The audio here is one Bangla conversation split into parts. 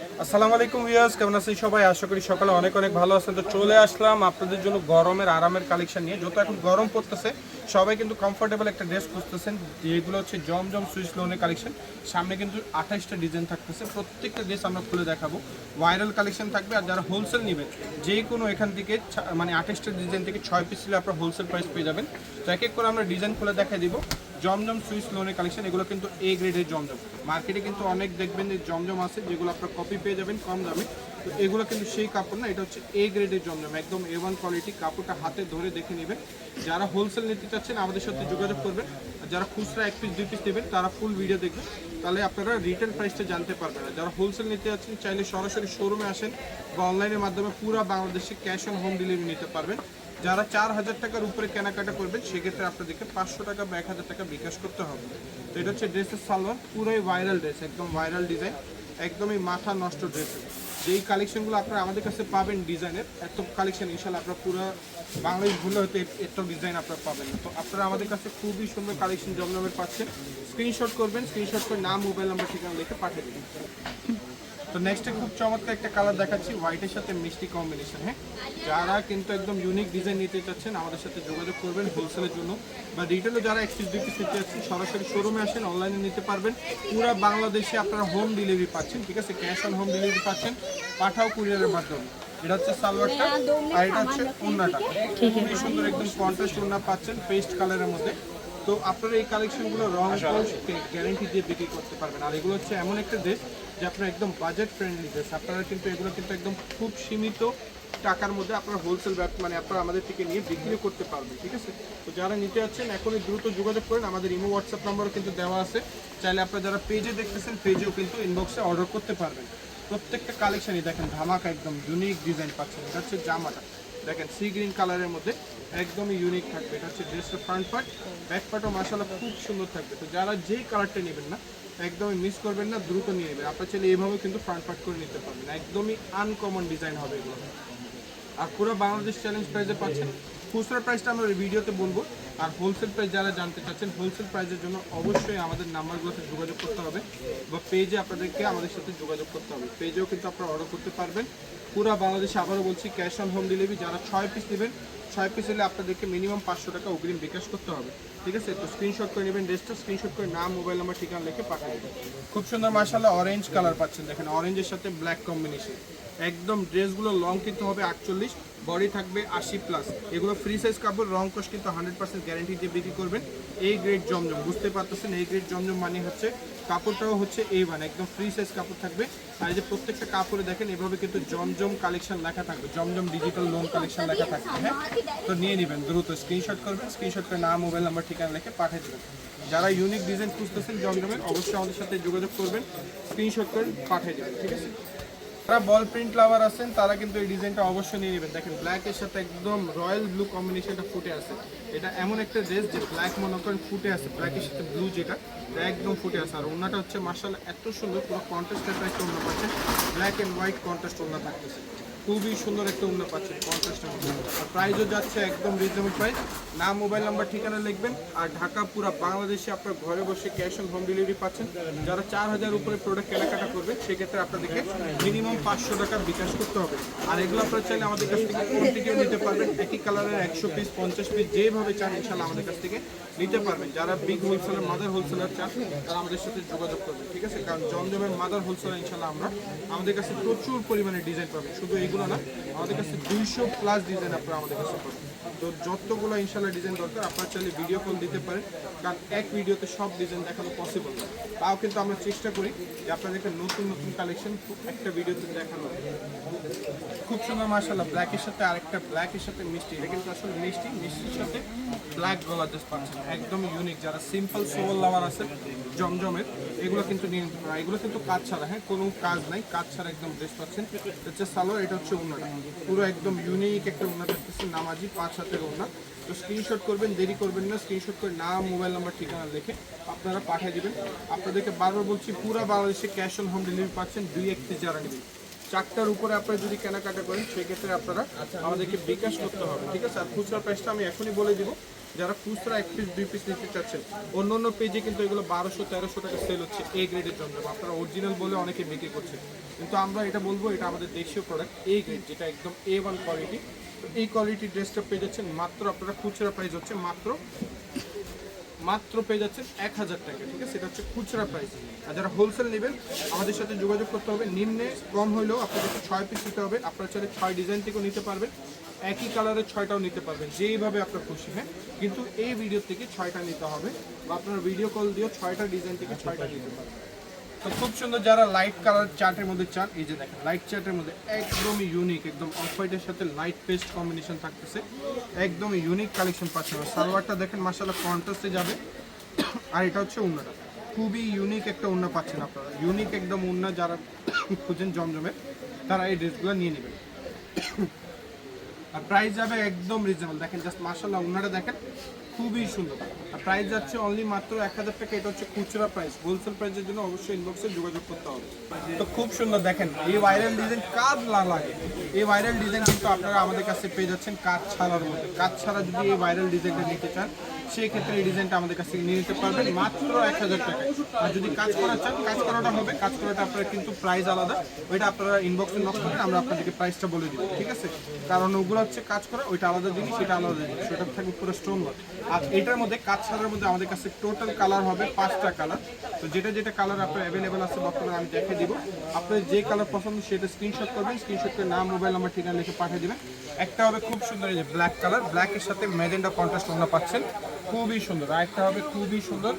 আসসালামু আলাইকুম ভিউয়ার্স, কেমন আছেন সবাই? আশা করি সকালে অনেক অনেক ভালো আছেন। তো চলে আসলাম আপনাদের জন্য গরমের আরামের কালেকশন নিয়ে। যত এখন গরম পড়তেছে সবাই কিন্তু কমফোর্টেবল একটা ড্রেস খুঁজতেছেন। যেগুলো হচ্ছে জমজম সুইস লোনের কালেকশন সামনে কিন্তু আঠাইশটা ডিজাইন থাকতেছে। প্রত্যেকটা ড্রেস আমরা খুলে দেখাবো। ভাইরাল কালেকশন থাকবে আর যারা হোলসেল নেবেন, যে কোনো এখান থেকে মানে আঠাইশটা ডিজাইন থেকে ছয় পিস নিলে আপনারা হোলসেল প্রাইস পেয়ে যাবেন। তো এক এক করে আমরা ডিজাইন খুলে দেখাই দিব। জমজম সুইস লোনের কালেকশন এগুলো কিন্তু এ গ্রেডের জমজম। মার্কেটে কিন্তু অনেক দেখবেন যে জমজম আছে, যেগুলো আপনার কপি পেয়ে যাবেন কম দামে। তো এগুলো কিন্তু সেই কাপড় না, এটা হচ্ছে এ গ্রেডের জমজম, একদম এ ওয়ান কোয়ালিটি কাপড়টা হাতে ধরে দেখে নেবেন। যারা হোলসেল নিতে চাচ্ছেন, আমাদের সাথে যোগাযোগ করবেন। আর যারা খুচরা এক পিস দুই পিস নেবেন, তারা ফুল ভিডিও দেখবেন। তাহলে আপনারা রিটেল প্রাইসটা জানতে পারবেন। আর যারা হোলসেল নিতে যাচ্ছেন, চাইলে সরাসরি শোরুমে আসেন বা অনলাইনের মাধ্যমে পুরো বাংলাদেশে ক্যাশ অন হোম ডেলিভারি নিতে পারবেন। যারা চার হাজার টাকার উপরে কেনাকাটা করবেন, সেক্ষেত্রে আপনাদেরকে পাঁচশো টাকা বা এক হাজার টাকা বিকাশ করতে হবে। তো এটা হচ্ছে ড্রেসের সালোয়ার পুরোই ভাইরাল ড্রেস একদম ভাইরাল ডিজাইন একদমই মাথা নষ্ট ড্রেস যেই কালেকশনগুলো আপনারা আমাদের কাছে পাবেন ডিজাইনের এত কালেকশন ইনশাল্লাহ আপনারা পুরো বাংলাদেশ ভুলে হয়তো এত ডিজাইন আপনারা পাবেন তো আপনারা আমাদের কাছে খুবই সুন্দর কালেকশন জমজমের পাচ্ছেন। স্ক্রিনশট করবেন স্ক্রিনশট করে নাম মোবাইল নাম্বার ঠিকানা লিখে পাঠিয়ে দেবেন। তো নেক্সটে খুব চমৎকার একটা কালার দেখাচ্ছি হোয়াইটের সাথে মিষ্টি কম্বিনেশন হ্যাঁ? যারা কিন্তু একদম ইউনিক ডিজাইন নিতে চাচ্ছেন আমাদের সাথে যোগাযোগ করবেন হোলসেলের জন্য। বা রিটেলও যারা এক পিস দুই পিস নিতে চাচ্ছেন সরাসরি শোরুমে আসেন অনলাইনে নিতে পারবেন। পুরো বাংলাদেশে আপনারা হোম ডেলিভারি পাচ্ছেন ঠিক আছে? ক্যাশ অন হোম ডেলিভারি পাচ্ছেন পাঠাও কুরিয়ারের মাধ্যমে। এটা হচ্ছে সালোয়ারটা আর এটা হচ্ছে ওন্নাটা খুবই সুন্দর একদম কন্ট্রাস্ট ওন্না পাচ্ছেন পেস্ট কালারের মধ্যে। তো আপনারা এই কালেকশনগুলো রং গ্যারেন্টি দিয়ে বিক্রি করতে পারবেন। আর এগুলো হচ্ছে এমন একটা ড্রেস যে আপনার একদম বাজেট ফ্রেন্ডলি ড্রেস আপনারা কিন্তু এগুলো কিন্তু একদম খুব সীমিত টাকার মধ্যে আপনারা হোলসেল ব্যাপ মানে আপনারা আমাদের থেকে নিয়ে বিক্রি করতে পারবেন, ঠিক আছে? তো যারা নিতে যাচ্ছেন, এখনই দ্রুত যোগাযোগ করেন, আমাদের ইমো হোয়াটসঅ্যাপ নাম্বারও কিন্তু দেওয়া আছে। চাইলে আপনারা যারা পেজে দেখতেছেন পেজেও কিন্তু ইনবক্সে অর্ডার করতে পারবেন। প্রত্যেকটা কালেকশনই দেখেন, ধামাকা একদম ইউনিক ডিজাইন পাচ্ছেন। এটা হচ্ছে জামাটা। দেখেন সি গ্রিন কালারের মধ্যে একদমই ইউনিক থাকবে। এটা হচ্ছে ড্রেসের ফ্রন্ট পার্ট ব্যাক পার্টও মাসালা খুব সুন্দর থাকবে। তো যারা যেই কালারটা নেবেন না একদমই মিস করবেন না, দ্রুত নিয়ে নেবেন। আপনার ছেলে এইভাবে কিন্তু ফ্রন্ট পার্ট করে নিতে পারবেন। একদমই আনকমন ডিজাইন হবে এগুলো। আর পুরো বাংলাদেশ চ্যালেঞ্জ প্রাইসে পাচ্ছেন। খুচরা প্রাইসটা আমরা ভিডিওতে বলব। আর হোলসেল প্রাইস যারা জানতে চাচ্ছেন হোলসেল প্রাইসের জন্য অবশ্যই আমাদের নাম্বারগুলোতে যোগাযোগ করতে হবে। বা পেজে আপনাদেরকে আমাদের সাথে যোগাযোগ করতে হবে। পেজেও কিন্তু আপনারা অর্ডার করতে পারবেন। পুরো বাংলাদেশে আবারও বলছি ক্যাশ অন হোম ডেলিভারি যারা ছয় পিস নেবেন, ছয় পিস হলে আপনাদেরকে মিনিমাম পাঁচশো টাকা অগ্রিম বিকাশ করতে হবে। ঠিক আছে? তো স্ক্রিনশট করে নেবেন ড্রেসটা স্ক্রিনশট করে নাম মোবাইল নাম্বার ঠিকানা লিখে পাঠিয়ে দেবেন। খুব সুন্দর মার্শাল্লাহ অরেঞ্জ কালার পাচ্ছেন। দেখেন অরেঞ্জের সাথে ব্ল্যাক কম্বিনেশন একদম ড্রেসগুলো লং কিন্তু হবে আটচল্লিশ বডি থাকবে আশি প্লাস এগুলো ফ্রি সাইজ কাপড় রং কস কিন্তু হান্ড্রেড পার্সেন্ট গ্যারেন্টি দিয়ে বিক্রি করবেন। এই গ্রেড জমজম, বুঝতে পারতেছেন? এই গ্রেড জমজম মানে হচ্ছে কাপড়টাও হচ্ছে এই ওয়ান একদম ফ্রি সাইজ কাপড় থাকবে। আর এই যে প্রত্যেকটা কাপড়ে দেখেন, এভাবে কিন্তু জমজম কালেকশন লেখা থাকবে। জমজম ডিজিটাল লোন কালেকশন লেখা থাকবে হ্যাঁ? তো নিয়ে নেবেন, দ্রুত স্ক্রিনশট করবেন স্ক্রিনশট করে নাম মোবাইল নাম্বার ঠিকানা লিখে পাঠিয়ে দেবেন। যারা ইউনিক ডিজাইন খুঁজতেছেন জমজমের, অবশ্যই আমাদের সাথে যোগাযোগ করবেন স্ক্রিনশট করে পাঠিয়ে দেবেন, ঠিক আছে? যারা বল প্রিন্ট লাভার আছেন, তারা কিন্তু এই ডিজাইনটা অবশ্যই নিয়ে নেবেন। দেখেন ব্ল্যাকের সাথে একদম রয়্যাল ব্লু কম্বিনেশনটা ফুটে আছে। এটা এমন একটা ড্রেস যে ব্ল্যাক মনে করেন ফুটে আছে ব্ল্যাকের সাথে ব্লু যেটা একদম ফুটে আছে। আর ওনাটা হচ্ছে মার্শাল এত সুন্দর, পুরো কন্ট্রাস্টের একটা ওনা পাচ্ছে ব্ল্যাক অ্যান্ড হোয়াইট কন্ট্রাস্ট ওনা থাকতেছে। খুবই সুন্দর একটা ওনা পাচ্ছেন মধ্যে আর প্রাইসও যাচ্ছে একদম রিজনেবল প্রাইস নাম মোবাইল নাম্বার ঠিকানা লিখবেন। আর ঢাকা পুরো বাংলাদেশে আপনার ঘরে বসে ক্যাশ অন হোম ডেলিভারি পাচ্ছেন। যারা চার হাজার উপরে প্রোডাক্ট কেনাকাটা করবে, সেক্ষেত্রে আপনাদেরকে মিনিমাম পাঁচশো টাকা বিকাশ করতে হবে। আর এগুলো আপনারা চাইলে আমাদের কাছ থেকে কোয়ান্টিটিও নিতে পারবেন। একই কালারের একশো পিস পঞ্চাশ পিস যেভাবে চান ইনশাল্লাহ আমাদের কাছ থেকে নিতে পারবেন। যারা বিগ হোলসেলার মাদার হোলসেলার চান, তারা আমাদের সাথে যোগাযোগ করবেন, ঠিক আছে? কারণ জমজমের মাদার হোলসেলার ইনশাল্লাহ আমরা আমাদের কাছে প্রচুর পরিমাণে ডিজাইন পাবেন। শুধু এইগুলো না। আমাদের কাছে দুইশো প্লাস ডিজাইন আপনারা আমাদের কাছে তো যতগুলো ইনশাল্লাহ ডিজাইন দরকার, আপনারা চাইলে ভিডিও কল দিতে পারেন, কারণ এক ভিডিওতে সব ডিজাইন দেখানো পসিবল না। তাও কিন্তু আমরা চেষ্টা করি যে আপনাদেরকে নতুন নতুন কালেকশন একটা ভিডিওতে দেখানো। খুব সুন্দর মার্শাল্লাহ ব্ল্যাকের সাথে আরেকটা ব্ল্যাকের সাথে মিষ্টি। এটা কিন্তু আসলে মিষ্টি, মিষ্টির সাথে ব্ল্যাক গলা জাস্ট পাচ্ছেন একদম ইউনিক যারা সিম্পল সোল লাভার আছে, জমজমের, এগুলো কিন্তু নিয়ে নিতে পারেন। এগুলো কিন্তু কাজ ছাড়া হ্যাঁ কোনো কাজ নাই। কাজ ছাড়া একদম ড্রেস পাচ্ছেন। এটা হচ্ছে সালোয়ার, এটা হচ্ছে ওনাটা পুরো একদম ইউনিক একটা থাকতেছে, নামাজি, পাঁচ হাতের ওনা তো স্ক্রিনশট করবেন, দেরি করবেন না। স্ক্রিনশট করে নাম মোবাইল নাম্বার ঠিকানা লিখে আপনারা পাঠিয়ে দেবেন। আপনাদেরকে বারবার বলছি, পুরো বাংলাদেশে ক্যাশ অন হোম ডেলিভারি পাচ্ছেন দুই এক একটি যারা নেবেন। চারটার উপরে আপনারা যদি কেনাকাটা করেন, সেক্ষেত্রে আপনারা আমাদেরকে বিকাশ করতে হবে, ঠিক আছে? আর খুচরা প্রাইসটা আমি এখনই বলে দিব, যারা খুচরা এক পিস দুই পিস নিতে চাচ্ছেন, অন্য অন্য পেজে কিন্তু এগুলো বারোশো, তেরোশো টাকা সেল হচ্ছে এ গ্রেডের জমজম আপনারা অরিজিনাল বলে অনেকে বিক্রি করছে কিন্তু আমরা এটা বলব, এটা আমাদের দেশীয় প্রোডাক্ট এ গ্রেড যেটা একদম এ ওয়ান কোয়ালিটি এই কোয়ালিটির ড্রেসটা পেয়ে যাচ্ছেন, মাত্র আপনারা খুচরা প্রাইস হচ্ছে মাত্র মাত্র পেয়ে যাচ্ছেন এক হাজার টাকা, ঠিক আছে? এটা হচ্ছে খুচরা প্রাইস আর যারা হোলসেল নেবেন, আমাদের সাথে যোগাযোগ করতে হবে, নিম্নে কম হলেও আপনাদেরকে ছয় পিস নিতে হবে, আপনারা চাইলে ছয় ডিজাইন থেকেও নিতে পারবেন, একই কালারের ছয়টাও নিতে পারবেন, যেইভাবে আপনার খুশি হ্যাঁ? কিন্তু এই ভিডিও থেকে ছয়টা নিতে হবে, বা আপনার ভিডিও কল দিয়েও ছয়টা ডিজাইন থেকে ছয়টা নিতে পারবেন। তো খুব সুন্দর যারা লাইট কালার চার্টের মধ্যে চান, এই যে দেখেন লাইট চার্টের মধ্যে একদমই ইউনিক একদম অফ হোয়াইটের সাথে লাইট পেস্ট কম্বিনেশন থাকতেছে। একদমই ইউনিক কালেকশন পাচ্ছেন সালোয়ারটা দেখেন মাসাল্লাহ কন্ট্রাস্টে যাবে। আর এটা হচ্ছে উন্নাটা খুবই ইউনিক একটা উন্না পাচ্ছেন আপনারা। ইউনিক একদম উন্না যারা খুঁজেন জমজমের, তারা এই ড্রেসগুলো নিয়ে নেবেন। আর প্রাইস যাবে একদম রিজনেবল দেখেন জাস্ট মার্শাল্লাহ উন্নাটা দেখেন। খুবই সুন্দর। আর প্রাইস যাচ্ছে অনলি মাত্র এক হাজার টাকা, এটা হচ্ছে খুচরা প্রাইস হোলসেল প্রাইসের জন্য অবশ্যই ইনবক্সে যোগাযোগ করতে হবে। তো খুব সুন্দর, দেখেন, এই ভাইরাল ডিজাইন কাজ না লাগে? এই ভাইরাল ডিজাইন কিন্তু আপনারা আমাদের কাছে পেয়ে যাচ্ছেন কাজ ছাড়ার মধ্যে। কাজ ছাড়া যদি এই ভাইরাল ডিজাইনটা নিতে চান সেই ক্ষেত্রে এই ডিজাইনটা আমাদের কাছ থেকে নিয়ে নিতে পারবেন মাত্র এক হাজার টাকা আর যদি কাজ করা চান, কাজ করাটা হবে, কাজ করাটা আপনার কিন্তু প্রাইস আলাদা। ওইটা আপনারা ইনবক্সে নক করেন আমরা আপনাদেরকে প্রাইসটা বলে দিব, ঠিক আছে? কারণ ওগুলো হচ্ছে কাজ করা, ওইটা আলাদা জিনিস সেটা আলাদা জিনিস ওটা থাকবে পুরো স্টোন ওয়ার্ক আর এটার মধ্যে কাজ ছাড়ার মধ্যে আমাদের কাছে টোটাল কালার হবে পাঁচটা কালার তো যেটা যেটা কালার আপনার অ্যাভেলেবেল আছে বর্তমানে আমি দেখে দিব। আপনার যে কালার পছন্দ সেটা স্ক্রিনশট করবেন স্ক্রিনশট করে নাম মোবাইল নাম্বার ঠিকানা লিখে পাঠিয়ে দেবেন। একটা হবে খুব সুন্দর এই যে ব্ল্যাক কালার ব্ল্যাকের সাথে ম্যাজেন্ডা কন্ট্রাস্ট ওনা পাচ্ছেন। খুবই সুন্দর। আর একটা হবে খুবই সুন্দর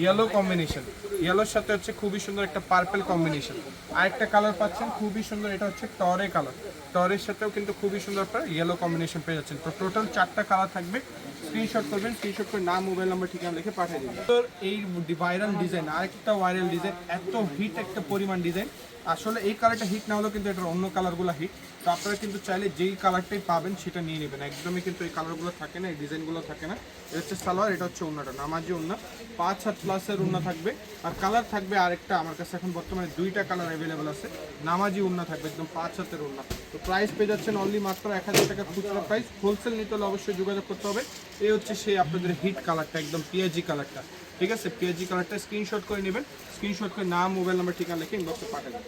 ইয়েলো কম্বিনেশন ইয়েলোর সাথে হচ্ছে খুবই সুন্দর একটা পার্পেল কম্বিনেশন আরেকটা কালার পাচ্ছেন, খুবই সুন্দর, এটা হচ্ছে টরে কালার টরের সাথেও কিন্তু খুবই সুন্দর আপনার ইয়েলো কম্বিনেশন পেয়ে যাচ্ছেন। তো টোটাল চারটা কালার থাকবে। স্ক্রিনশট করবেন স্ক্রিনশট করে নাম মোবাইল নাম্বার ঠিকানা লিখে পাঠিয়ে দিবেন। তো এই ভাইরাল ডিজাইন আরেকটা ভাইরাল ডিজাইন এত হিট একটা পরিমাণ ডিজাইন আসলে এই কালারটা হিট না হলেও কিন্তু এটার অন্য কালারগুলো হিট তো আপনারা কিন্তু চাইলে যেই কালারটাই পাবেন সেটা নিয়ে নেবেন। একদমই কিন্তু এই কালারগুলো থাকে না, এই ডিজাইনগুলো থাকে না। এটা হচ্ছে সালোয়ার, এটা হচ্ছে ওন্নাটা, নামাজি ওন্না। পাঁচ হাত প্লাসের ওন্না থাকবে। আর কালার থাকবে আরেকটা, আমার কাছে এখন বর্তমানে দুইটা কালার অ্যাভেলেবেল আছে। নামাজি ওন্না থাকবে, একদম পাঁচ হাতের ওন্না। তো প্রাইস পেয়ে যাচ্ছেন অনলি মাত্র এক হাজার টাকা খুচরা প্রাইস হোলসেল নিতে হলে অবশ্যই যোগাযোগ করতে হবে। এই হচ্ছে সেই আপনাদের হিট কালারটা একদম পিএজি কালারটা ঠিক আছে? পিএজি কালারটা স্ক্রিনশট করে নেবেন। স্ক্রিনশট করে নাম মোবাইল নাম্বার ঠিকানা লিখে ইনবক্সে পাঠাবেন।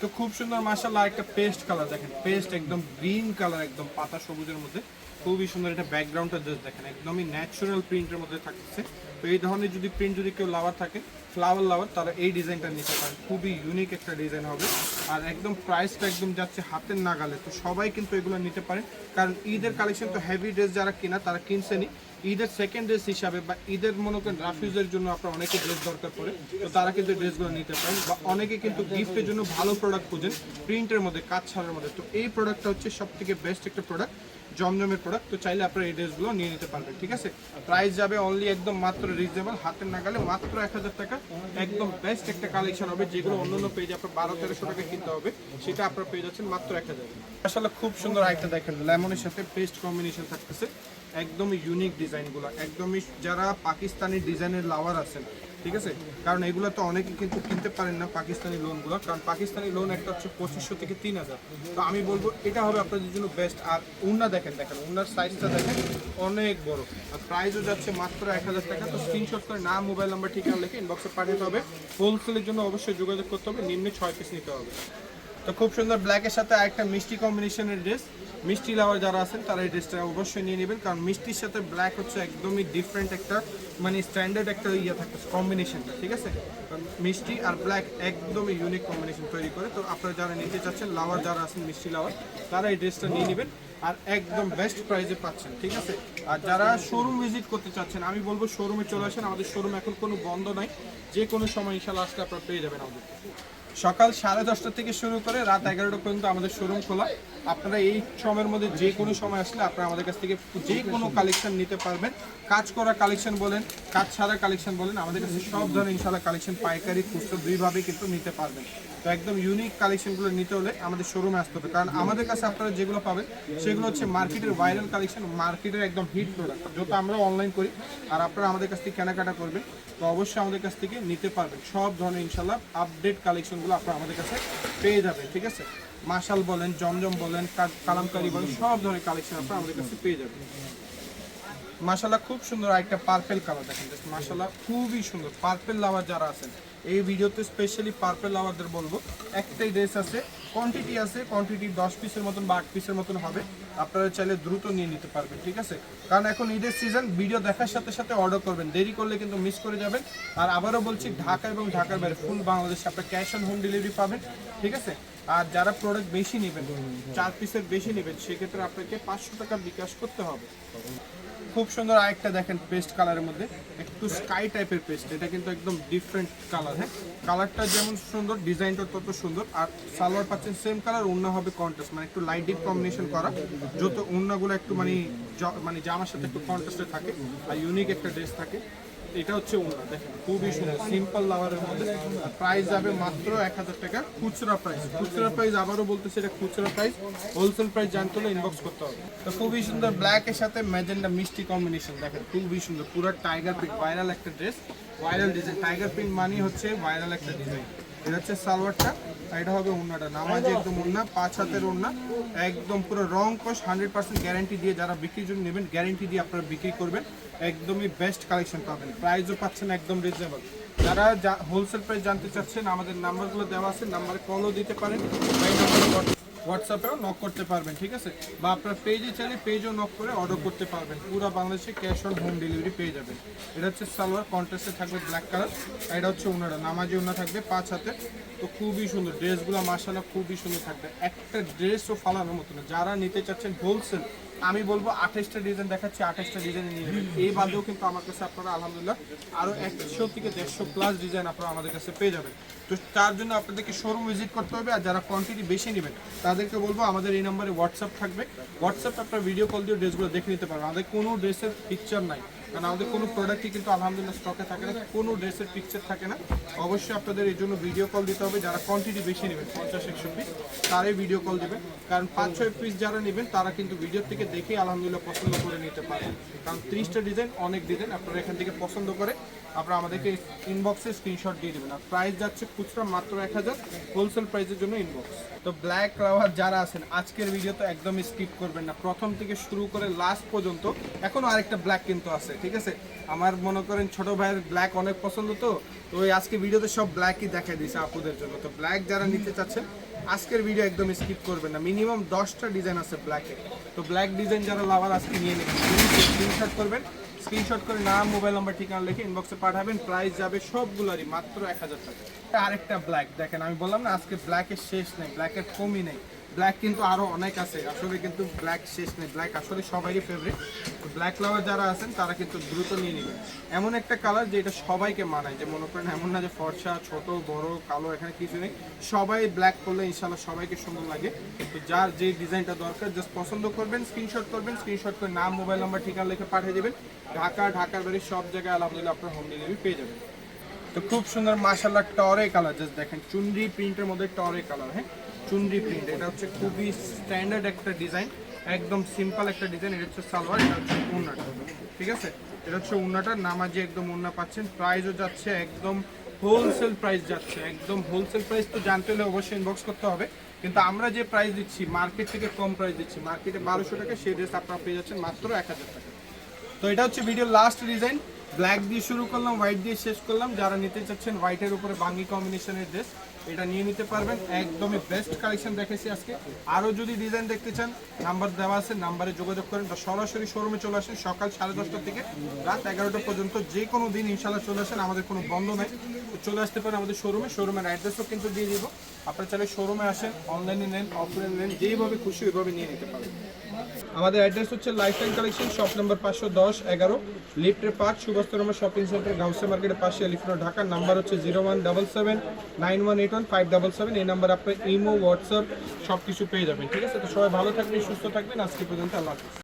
তো খুব সুন্দর মাসাল্লাহ একটা পেস্ট কালার দেখেন। পেস্ট একদম গ্রিন কালার একদম পাতা সবুজের মধ্যে। খুবই সুন্দর এটা ব্যাকগ্রাউন্ডটা জাস্ট দেখেন। একদমই ন্যাচারাল প্রিন্টের মধ্যে থাকছে। তো এই ধরনের যদি প্রিন্ট যদি কেউ লাভার থাকে ফ্লাওয়ার লাভার তারা এই ডিজাইনটা নিতে পারেন। খুবই ইউনিক একটা ডিজাইন হবে। আর একদম প্রাইসটা একদম যাচ্ছে হাতের নাগালে। তো সবাই কিন্তু এগুলো নিতে পারেন। কারণ ঈদের কালেকশন তো হেভি ড্রেস যারা কেনা, তারা কিনছেনি ঈদের সেকেন্ড ড্রেস হিসাবে বা ঈদের মনে করেন রাফিউজের জন্য আপনার অনেকে ড্রেস দরকার পড়ে, তো তারা কিন্তু ড্রেসগুলো নিতে পারেন বা অনেকে কিন্তু গিফটের জন্য ভালো প্রোডাক্ট খুঁজেন প্রিন্টের মধ্যে, কাজ ছাড়ার মধ্যে। তো এই প্রোডাক্টটা হচ্ছে সব থেকে বেস্ট একটা প্রোডাক্ট জমজমের প্রোডাক্ট তো চাইলে আপনারা এই ড্রেসগুলো নিয়ে নিতে পারবেন, ঠিক আছে? প্রাইস যাবে অনলি একদম মাত্র রিজনেবল হাতের নাগালে মাত্র এক হাজার টাকা, একদম বেস্ট একটা কালেকশন হবে, যেগুলো অন্য অন্য পেজে আপনার বারো, তেরোশো টাকা কিনতে হবে, সেটা আপনারা পেয়ে যাচ্ছেন মাত্র এক হাজার আসলে খুব সুন্দর একটা দেখেন, লেমনের সাথে পেস্ট কম্বিনেশন থাকতেছে। একদমই ইউনিক ডিজাইনগুলো একদমই যারা পাকিস্তানি ডিজাইনের লাভার আছেন, ঠিক আছে? কারণ এগুলো তো অনেকে কিন্তু কিনতে পারেন না পাকিস্তানি লোনগুলো কারণ পাকিস্তানি লোন একটা হচ্ছে পঁচিশশো থেকে তিন হাজার। তো আমি বলব, এটা হবে আপনাদের জন্য বেস্ট আর উন্না দেখেন দেখেন উন্নার সাইজটা দেখেন, অনেক বড়। আর প্রাইসও যাচ্ছে মাত্র এক হাজার টাকা। তো স্ক্রিনশট করে না মোবাইল নাম্বার ঠিকানা লিখে ইনবক্সে পাঠাতে হবে। হোলসেলের জন্য অবশ্যই যোগাযোগ করতে হবে, নিম্নে ছয় পিস নিতে হবে। তো খুব সুন্দর ব্ল্যাকের সাথে আরেকটা মিষ্টি কম্বিনেশনের ড্রেস মিষ্টি লাভার যারা আছেন, তারা এই ড্রেসটা অবশ্যই নিয়ে নেবেন। কারণ মিষ্টির সাথে ব্ল্যাক হচ্ছে একদমই ডিফারেন্ট একটা মানে স্ট্যান্ডার্ড একটা ইয়ে থাকে কম্বিনেশনটা ঠিক আছে? মিষ্টি আর ব্ল্যাক একদমই ইউনিক কম্বিনেশন তৈরি করে। তো আপনারা যারা নিতে চাচ্ছেন, লাভার যারা আছেন, মিষ্টি লাভার, তারা এই ড্রেসটা নিয়ে নেবেন। আর একদম বেস্ট প্রাইসে পাচ্ছেন, ঠিক আছে? আর যারা শোরুম ভিজিট করতে চাচ্ছেন, আমি বলব শোরুমে চলে আসেন। আমাদের শোরুম এখন কোনো বন্ধ নাই। যে কোনো সময় ইনশাল্লাহ আসলে আপনারা পেয়ে যাবেন আমাদের। সকাল সাড়ে দশটা থেকে শুরু করে রাত এগারোটা পর্যন্ত আমাদের শোরুম খোলা। আপনারা এই সময়ের মধ্যে যে কোনো সময় আসলে আপনারা আমাদের কাছ থেকে যে কোনো কালেকশন নিতে পারবেন। কাজ করা কালেকশন বলেন, কাজ ছাড়া কালেকশন বলেন, আমাদের কাছে সব ধরনের ইনশাল্লাহ কালেকশন পাইকারি খুচরো দুইভাবে কিন্তু নিতে পারবেন। তো একদম ইউনিক কালেকশনগুলো নিতে হলে আমাদের শোরুমে আসতে হবে। কারণ আমাদের কাছে আপনারা যেগুলো পাবেন, সেগুলো হচ্ছে মার্কেটের ভাইরাল কালেকশন মার্কেটের একদম হিট প্রোডাক্ট যত আমরা অনলাইন করি, আর আপনারা আমাদের কাছ থেকে কেনাকাটা করবেন, তো অবশ্যই আমাদের কাছ থেকে নিতে পারবেন। সব ধরনের ইনশাল্লাহ আপডেট কালেকশনগুলো আপনারা আমাদের কাছে পেয়ে যাবেন, ঠিক আছে? মাশাল বলেন, জমজম বলেন কালামকারি বলেন, সব ধরনের কালেকশন আপনারা আমাদের কাছে পেয়ে যাবেন। মাশাল্লাহ খুব সুন্দর একটা পার্পেল কালার দেখেন জাস্ট মাশাল্লাহ খুবই সুন্দর। পার্পেল লাভার যারা আছেন এই ভিডিওতে স্পেশালি পার্পেল লাভারদের বলব। একটাই ড্রেস আছে কোয়ান্টিটি আছে কোয়ান্টিটি দশ পিসের মতন বা আট পিসের মতন হবে। আপনারা চাইলে দ্রুত নিয়ে নিতে পারবেন, ঠিক আছে? কারণ এখন ঈদের সিজন ভিডিও দেখার সাথে সাথে অর্ডার করবেন। দেরি করলে কিন্তু মিস করে যাবেন। আর আবারও বলছি, ঢাকা এবং ঢাকার বাইরে ফুল বাংলাদেশে আপনার ক্যাশ অন হোম ডেলিভারি পাবেন, ঠিক আছে? আর যারা প্রোডাক্ট বেশি নেবেন, চার পিসের বেশি নেবেন, সেক্ষেত্রে আপনাকে পাঁচশো টাকা বিকাশ করতে হবে। খুব সুন্দর আরেকটা দেখেন পেস্ট কালারের মধ্যে, একটু স্কাই টাইপের পেস্ট এটা কিন্তু একদম ডিফারেন্ট কালার হ্যাঁ? কালারটা যেমন সুন্দর ডিজাইনটা তত সুন্দর, আর সালোয়ার পাচ্ছেন সেম কালার অন্য হবে কন্ট্রাস্ট মানে একটু লাইট ডিপ কম্বিনেশন করা। যত অন্যগুলো একটু মানে মানে জামার সাথে একটু কন্ট্রাস্টে থাকে, আর ইউনিক একটা ড্রেস থাকে এটা হচ্ছে ওনা দেখেন, খুবই সুন্দর সিম্পল লাভারের মধ্যে। প্রাইস যাবে মাত্র এক হাজার টাকা খুচরা প্রাইস খুচরা প্রাইস আবারও বলতেছে, এটা খুচরা প্রাইস হোলসেল প্রাইস জানতে হলে ইনবক্স করতে হবে। তো খুবই সুন্দর ব্ল্যাক এর সাথে ম্যাজেন্ডা মিষ্টি কম্বিনেশন দেখেন, খুবই সুন্দর। পুরো টাইগার প্রিন্ট ভাইরাল একটা dress viral design tiger print মানে হচ্ছে ভাইরাল একটা ডিজাইন এটা হচ্ছে সালোয়ারটা। এটা হবে ওড়নাটা। নামাজে একদম। ওড়না পাঁচ হাতের ওড়না একদম পুরো রং কস হান্ড্রেড পার্সেন্ট গ্যারান্টি দিয়ে যারা বিক্রির জন্য নেবেন গ্যারান্টি দিয়ে আপনারা বিক্রি করবেন। একদমই বেস্ট কালেকশন পাবেন। প্রাইসও পাচ্ছেন একদম রিজনেবল যারা হোলসেল প্রাইস জানতে চাচ্ছেন আমাদের নাম্বারগুলো দেওয়া আছে নাম্বারে কলও দিতে পারেন। এই নাম্বারে হোয়াটসঅ্যাপেও নক করতে পারবেন, ঠিক আছে? বা আপনার পেজে চাইলে পেজও নক করে অর্ডার করতে পারবেন। পুরো বাংলাদেশে ক্যাশ অন হোম ডেলিভারি পেয়ে যাবেন। এটা হচ্ছে সালোয়ার কন্ট্রাস্টে থাকবে ব্ল্যাক কালার আর এটা হচ্ছে ওনারা। নামাজি ওনা থাকবে পাঁচ হাতে। তো খুবই সুন্দর। ড্রেসগুলো মার্শাল্লাহ খুবই সুন্দর থাকবে। একটা ড্রেসও ফালানোর মতো না। যারা নিতে চাচ্ছেন হোলসেল আমি বলব আঠাশটা ডিজাইন দেখাচ্ছি, আঠাশটা ডিজাইন নিয়ে এই বাদেও কিন্তু আমার কাছে আপনারা, আলহামদুলিল্লাহ আরও একশো থেকে দেড়শো প্লাস ডিজাইন আপনারা আমাদের কাছে পেয়ে যাবেন। তো তার জন্য আপনাদেরকে শোরুম ভিজিট করতে হবে, আর যারা কোয়ান্টিটি বেশি নেবেন, তাদেরকে বলব আমাদের এই নাম্বারে হোয়াটসঅ্যাপ থাকবে। হোয়াটসঅ্যাপে আপনার ভিডিও কল দিয়ে ড্রেসগুলো দেখে নিতে পারবেন। আমাদের কোনো ড্রেসের পিকচার নাই। কারণ আমাদের কোনো প্রোডাক্টই কিন্তু আলহামদুলিল্লাহ স্টকে থাকে না, কোনো ড্রেসের পিকচার থাকে না। অবশ্যই আপনাদের এই জন্য ভিডিও কল দিতে হবে, যারা কোয়ান্টিটি বেশি নেবেন, পঞ্চাশ একশো পিস তারাই ভিডিও কল দেবেন। কারণ পাঁচ, ছয় পিস যারা নেবেন, তারা কিন্তু ভিডিও থেকে দেখেই আলহামদুলিল্লাহ পছন্দ করে নিতে পারেন কারণ ত্রিশটা ডিজাইন অনেক ডিজাইন আপনারা এখান থেকে পছন্দ করে আপনারা আমাদেরকে ইনবক্সে স্ক্রিনশট দিয়ে দেবেন। আর প্রাইস যাচ্ছে খুচরা মাত্র এক হাজার হোলসেল প্রাইসের জন্য ইনবক্স তো ব্ল্যাক রাওয়ার যারা আছেন, আজকের ভিডিও তো একদম স্কিপ করবেন না। প্রথম থেকে শুরু করে লাস্ট পর্যন্ত এখনও আরেকটা ব্ল্যাক কিন্তু আছে, ঠিক আছে? আমার মনে করেন ছোট ভাইয়ের ব্ল্যাক অনেক পছন্দ তো তো ওই আজকে ভিডিওতে সব ব্ল্যাকই দেখা দিয়েছে আপুদের জন্য। তো ব্ল্যাক যারা নিতে চাচ্ছেন, আজকের ভিডিও একদম স্কিপ করবেন না। মিনিমাম দশটা ডিজাইন আছে ব্ল্যাকে তো ব্ল্যাক ডিজাইন যারা লাভার আজকে নিয়ে নেবেন। স্ক্রিনশট করবেন। স্ক্রিনশট করে নাম, মোবাইল নাম্বার, ঠিকানা লিখে ইনবক্সে পাঠাবেন। প্রাইস যাবে সবগুলোরই, মাত্র এক হাজার টাকা। আরেকটা ব্ল্যাক দেখেন, আমি বললাম না, আজকে ব্ল্যাকের শেষ নেই ব্ল্যাকের কমই নেই। ব্ল্যাক কিন্তু আরও অনেক আছে। আসলে কিন্তু ব্ল্যাক শেষ নেই। ব্ল্যাক আসলে সবারই ফেভারিট ব্ল্যাক লাভার যারা আছেন, তারা কিন্তু দ্রুত নিয়ে নেবেন। এমন একটা কালার যে এটা সবাইকে মানায়, যে মনে করেন এমন না যে ফর্সা, ছোট, বড়, কালো, এখানে কিছু নেই। সবাই ব্ল্যাক করলে ইনশাল্লাহ সবাইকে সুন্দর লাগে। তো যার যে ডিজাইনটা দরকার জাস্ট পছন্দ করবেন স্ক্রিনশট করবেন স্ক্রিনশট করে নাম মোবাইল নাম্বার ঠিকানা লিখে পাঠিয়ে দেবেন। ঢাকা, ঢাকার বাড়ির সব জায়গায় আলহামদুলিল্লাহ আপনার হোম ডেলিভারি পেয়ে যাবেন। তো খুব সুন্দর মাশাল্লাহ টরে কালার জাস্ট দেখেন, চুনরি প্রিন্টের মধ্যে টরে কালার হ্যাঁ? চুনরি প্রিন্ট এটা হচ্ছে খুবই স্ট্যান্ডার্ড একটা ডিজাইন একদম সিম্পল একটা ডিজাইন এটা হচ্ছে সালোয়ার, এটা হচ্ছে উন্নাটা ঠিক আছে? এটা হচ্ছে উন্নাটা নামাজি একদম উন্না পাচ্ছেন প্রাইসও যাচ্ছে একদম হোলসেল প্রাইস যাচ্ছে, একদম হোলসেল প্রাইস তো জানতে হলে অবশ্যই ইনবক্স করতে হবে, কিন্তু আমরা যে প্রাইস দিচ্ছি মার্কেট থেকে কম প্রাইস দিচ্ছি মার্কেটে বারোশো টাকা, সেই ড্রেস আপনারা পেয়ে যাচ্ছেন মাত্র এক হাজার টাকা। তো এটা হচ্ছে ভিডিও লাস্ট ডিজাইন ব্ল্যাক দিয়ে শুরু করলাম হোয়াইট দিয়ে শেষ করলাম, যারা নিতে চাচ্ছেন হোয়াইটের উপরে বাঙ্গি কম্বিনেশনের ড্রেস এটা নিয়ে নিতে পারবেন। একদমই বেস্ট কালেকশন দেখেছি আজকে। আরও যদি ডিজাইন দেখতে চান নাম্বার দেওয়া আছে নাম্বারে যোগাযোগ করেন বা সরাসরি শোরুমে চলে আসেন সকাল সাড়ে দশটা থেকে রাত এগারোটা পর্যন্ত যে কোনো দিন ইনশাল্লাহ চলে আসেন, আমাদের কোনো বন্ধ নাই। চলে আসতে পারেন আমাদের শোরুমে শোরুমের অ্যাড্রেসও কিন্তু দিয়ে দিব। আপনারা চাইলে শোরুমে আসেন অনলাইনে নেন অফলাইনে নেন, যেইভাবে খুশি ওইভাবে নিয়ে নিতে পারেন আমাদের অ্যাড্রেস হচ্ছে life time collection shop number পাঁচশো দশ, এগারো লিফটের পার্ক সুভাষতরমা শপিং সেন্টার গাউসে মার্কেটের পাশে এলিফেন্ট ঢাকার নাম্বার হচ্ছে zero one double seven nine one eight one five double seven এই নাম্বার আপনার ইমো হোয়াটসঅ্যাপ সব কিছু পেয়ে যাবেন, ঠিক আছে? তো সবাই ভালো থাকবেন, সুস্থ থাকবেন, আজকে পর্যন্ত আল্লাহ হাফিজ।